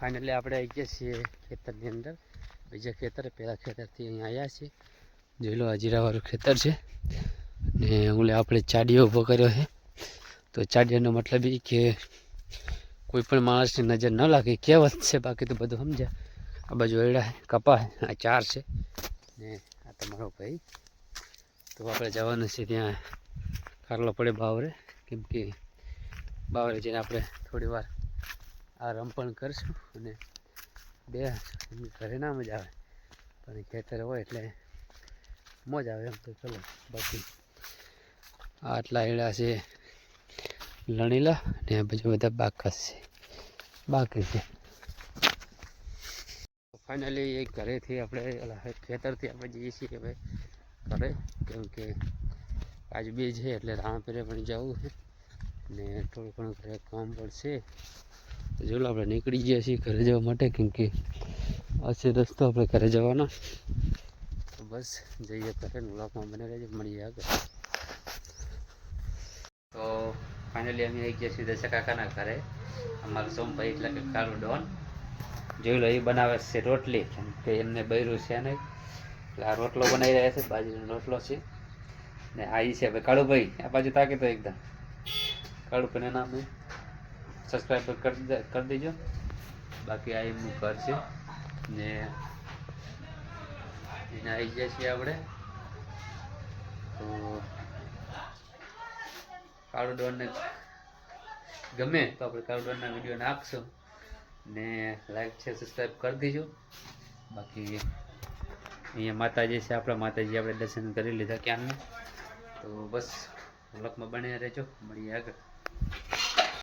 Finally આપણે આવી ગયા છીએ ખેતરની અંદર. બીજા ખેતર, પહેલાં ખેતરથી અહીંયા આવ્યા છીએ. જોઈ લો, આ ખેતર છે. ને ઓલે આપણે ચાડીઓ ઊભો કર્યો છે. તો ચાડીયાનો મતલબ એ કે કોઈ પણ માણસની નજર ન લાગે. કહેવત છે, બાકી તો બધું સમજ્યા. આ બાજુ એડા કપા આ ચાર છે. ને આ તમારો ભાઈ. તો આપણે જવાનું છે ત્યાં કારલો પડે બાવરે. કેમ કે બાવરે જઈને આપણે થોડી વાર આ રમપણ કરશું અને બે ઘરે ના મજા આવે. પણ ખેતર હોય એટલે મોજ આવે એમ તો ચલો બાકી આટલા એડા છે લણીલા ને આ બધા બાકસ છે. બાકી છે. ફાઇનલી એ ઘરેથી આપણે ખેતરથી આપણે જઈએ છીએ હવે ઘરે, કેમ કે આજ બે છે એટલે રાણપીરે પણ જવું છે. ને થોડું ઘણું ઘરે કામ પડશે ચાલો આપણે નીકળી ગયા છીએ ઘરે જવા માટે, કેમ કે આ છે રસ્તો આપણે ઘરે જવાનો. બસ, જઈએ ઘરે, વ્લોગમાં બને રહેજો, મળીએ આગળ. તો ફાઇનલી અમે આવી ગયા છીએ દશા કાકાના ઘરે. અમારું સોમભાઈ એટલે કે કાળું ડોન. જોઈ લો, એ બનાવે છે રોટલી. કે એમને બૈરું છે એટલે આ રોટલો બનાવી રહ્યા છે, બાજરીનો રોટલો છે. ને આ છે ભાઈ કાળુભાઈ. આ બાજુ તાકે તો એકદમ. કાળુભાઈના નામે સબસ્ક્રાઈબ કરી દેજો. બાકી આ એમનું ઘર છે. ને એને આવી જાય છીએ આપણે. તો કાળો ડોનને ગમે તો આપણે કાળો ડોનના વીડિયો નાખશું. ને લાઈક છે સબસ્ક્રાઈબ કરી દેજો. બાકી અહીંયા માતાજી છે, આપણા માતાજી આપણે દર્શન કરી લીધા ક્યાંનું. તો બસ વ્લોગમાં બને રહેજો. મળીએ આગળ.